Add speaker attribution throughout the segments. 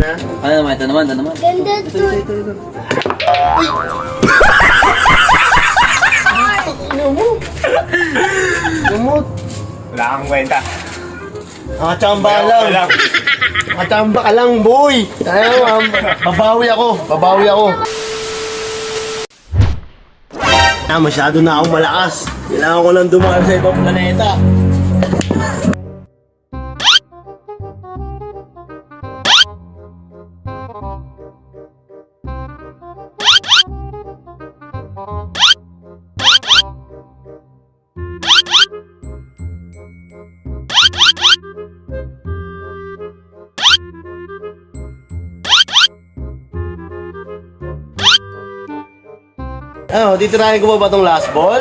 Speaker 1: na.
Speaker 2: Ano naman, ito naman, ito naman.
Speaker 3: Ganda to.
Speaker 1: Lumot.
Speaker 4: Wala kang kwenta.
Speaker 1: Nakachamba lang.
Speaker 4: lang.
Speaker 1: Nakachamba ka lang, boy. Tayo, um, babawi ako. Babawi ako. Ah, masyado na akong malakas. Kailangan ko lang dumaan sa ibang planeta. Ah, titirahin ko pa ba itong last ball?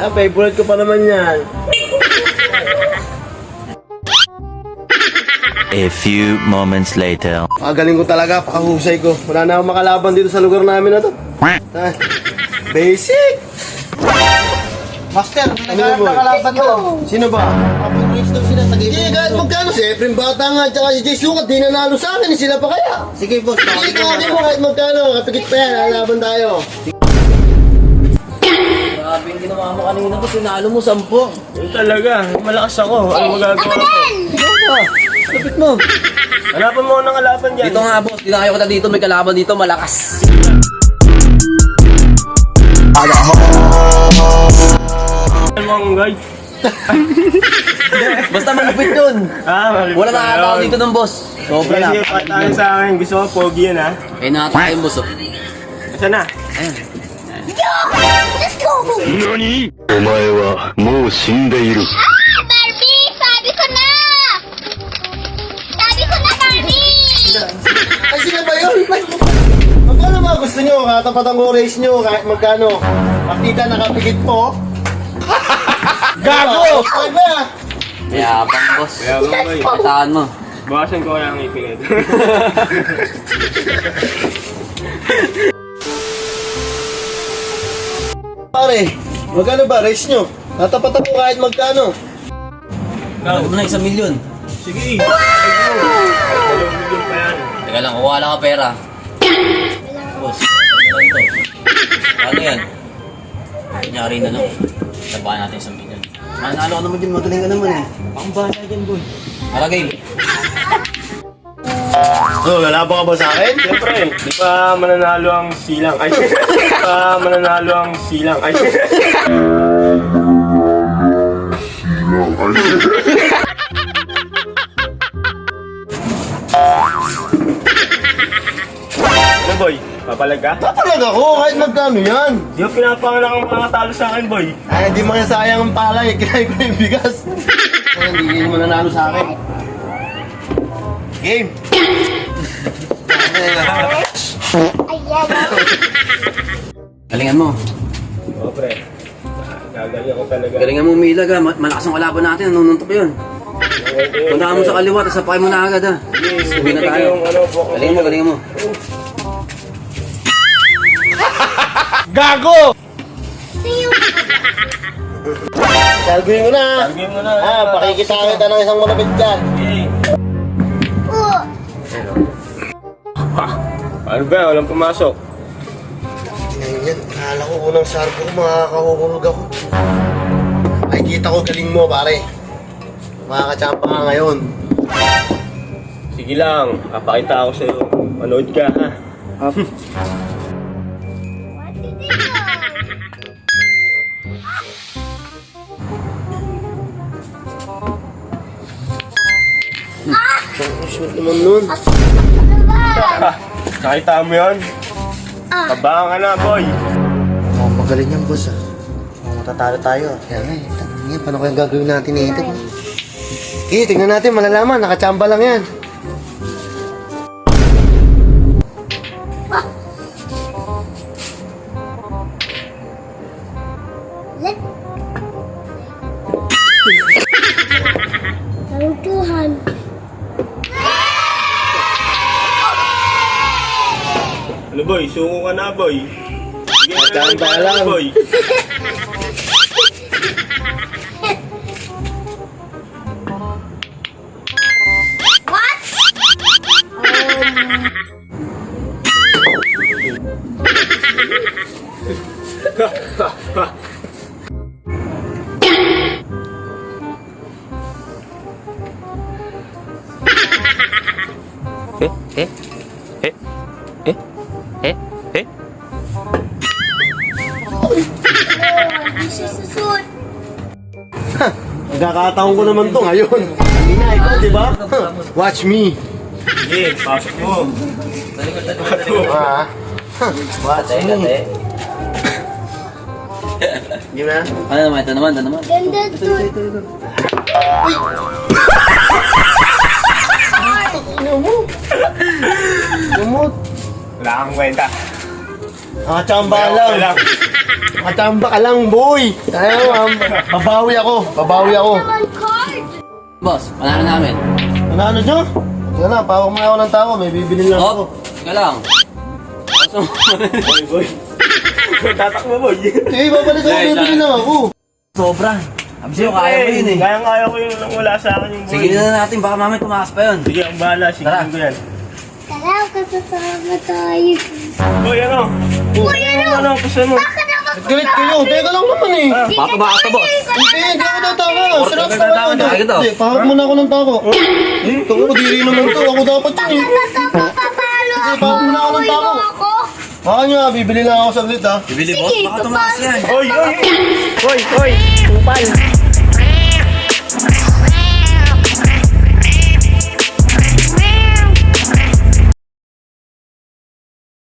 Speaker 1: Ah, favorite ko pa naman yan.
Speaker 5: A few moments later.
Speaker 1: Pagaling ko talaga, pakahusay ko. Wala na akong makalaban dito sa lugar namin na to. Ah, basic! Master, ano mo nakalaban to? Sino ba? Kapag-race daw sila, tagiging. Sige, kahit magkano si Efren Bata nga, tsaka si Jay Sukat, di nanalo sa akin, eh, sila pa kaya? Sige, boss. Sige, kawagin mo kahit magkano, kapikit pa yan, lalaban tayo.
Speaker 2: Grabe yung ginawa mo kanina to, sinalo mo, sampo.
Speaker 4: Yun talaga. Malakas ako. Ano magagawa ko?
Speaker 2: Pa, lapit mo.
Speaker 4: Hanapan mo ng kalaban dyan.
Speaker 2: Dito nga, boss, dinakayo ko na dito, may kalaban dito, malakas.
Speaker 4: Ano ang guide?
Speaker 2: Basta malupit yun.
Speaker 4: Ah, malipit
Speaker 2: Wala
Speaker 4: na
Speaker 2: nakakatawa dito ng boss. Sobra na.
Speaker 4: Sige, patayin sa akin. Gusto ko pogi yan ha.
Speaker 2: Eh, nakatawa yung boss, oh.
Speaker 4: Asa na?
Speaker 2: Ayan.
Speaker 3: Let's go!
Speaker 5: 何お前はもう死んでいる。
Speaker 3: Ah, Barbie! Sabi ko na! Sabi ko na, Barbie!
Speaker 1: Ay, sila ba yun? Magkano ba gusto nyo? Katapatan ko race nyo, kahit magkano. Partida nakapikit po. Gago! Ay ba?
Speaker 2: Kaya, bang boss.
Speaker 4: Kaya ba boy?
Speaker 2: Kataan mo.
Speaker 4: Bawasan ko kaya ang ipin ito.
Speaker 1: Pare, magkano ba race nyo? Katapatan ko kahit magkano.
Speaker 2: Ano mo na isang milyon?
Speaker 4: Sige. Dalawang milyon pa yan.
Speaker 2: Teka lang, kuha lang ka pera. Boss, ano to? Ano yan? Kunyari na lang. Tabahan natin isang milyon. Manalo ka naman dyan, magaling ka naman eh. Pang bahala dyan, boy. Tara, game.
Speaker 1: Oh, lalaban ka ba sa akin?
Speaker 4: Siyempre, di pa mananalo ang silang. Ay, pa mananalo ang silang. Ay, ano boy? Papalag ka?
Speaker 1: Papalag ako kahit magkano yan.
Speaker 4: Di ba pinapanganak ang mga talo sa akin boy?
Speaker 1: Ay, hindi mga sayang ang palay. Kinain ko yung bigas. Ay, hindi mo nanalo sa akin. Game.
Speaker 3: Ayan.
Speaker 2: Galingan mo.
Speaker 4: Oo pre. Gagaling ako talaga.
Speaker 2: Galingan mo umilag ha. Ma- Malakas ang kalaban natin. Nanununtok yun. Punta mo sa kaliwa, tapos sapakay mo na agad ha. Uwi na tayo.
Speaker 4: Yung ano,
Speaker 2: Galingan mo, galingan mo.
Speaker 1: Gago! Salguin mo na.
Speaker 4: Sabihin mo na.
Speaker 1: Ah, pakikisakit na ng isang malapit dyan.
Speaker 4: Ano ba? Walang pumasok.
Speaker 1: Ganyan, akala ko unang sarko ko, makakahuhulog ako. Ay, kita ko galing mo, pare. Makakachapa ka ngayon.
Speaker 4: Sige lang. Papakita ako sa'yo. Manood ka ha.
Speaker 3: what did you do?
Speaker 1: Ang sweet naman nun.
Speaker 4: Nakita mo yun?
Speaker 3: Ah.
Speaker 4: Tabangan ka na boy.
Speaker 1: Oh, magaling yan, boss, ah. Oh, matatalo tayo. Kaya nga, eh. Yan, paano kaya gagawin natin ito? Okay, tingnan natin, malalaman. Nakachamba lang yan.
Speaker 4: boy, sungo ka na boy. Sige, Dahan
Speaker 1: pa
Speaker 4: lang. boy.
Speaker 3: What?
Speaker 4: Eh? Eh?
Speaker 3: Hindi susunod.
Speaker 1: Nagkakataon ko naman to ngayon. Kanina, ikaw, di ba? Watch me.
Speaker 4: Sige, pasok mo.
Speaker 1: Ah. Watch me.
Speaker 2: kate.
Speaker 1: Di ba?
Speaker 2: Ano naman, ito naman, ito naman.
Speaker 3: Ganda to.
Speaker 1: Lumot.
Speaker 4: Wala kang kwenta.
Speaker 1: Nakachamba
Speaker 4: Wala
Speaker 1: lang. Nakachamba ka lang, boy. Kaya mo, um, babawi ako. Babawi ako.
Speaker 2: Boss, panalo namin.
Speaker 1: Ano nyo? Sige na, pawag mo na ako ng tao. May bibili lang ako.
Speaker 2: Hop, ka lang. Boss,
Speaker 4: Boy, boy. Tatakbo, boy.
Speaker 1: Sige, babalik ako. Bibili
Speaker 2: lang.
Speaker 1: lang ako.
Speaker 2: Sobra. Absyo, kaya mo yun eh.
Speaker 4: Kaya kaya ko yun nang wala sa akin yung boy.
Speaker 2: Sige na natin, baka mamaya tumakas pa yun.
Speaker 4: Sige, ang bahala. Sige
Speaker 2: Tara.
Speaker 4: ko yan.
Speaker 3: Tara, kasasama tayo.
Speaker 4: Boy, ano?
Speaker 3: Uy, ano?
Speaker 4: Ano, gusto mo?
Speaker 1: Galit kayo. Teka lang naman eh.
Speaker 2: Baka tumakas pa, boss.
Speaker 1: Hindi, hindi ako tatawa. Sarap
Speaker 2: ka
Speaker 1: naman. Hindi, pahawag mo na ako ng. Eh, ito ako, diri naman to. Ako dapat yun eh.
Speaker 3: Ako.
Speaker 1: pahawag mo na ako ng
Speaker 3: Uy,
Speaker 1: tao.
Speaker 3: ako.
Speaker 1: Baka nyo, bibili lang ako saglit ha.
Speaker 2: Bibili, boss. Baka tumakas yan.
Speaker 4: Oy, oy! Oy, oy! Kupal!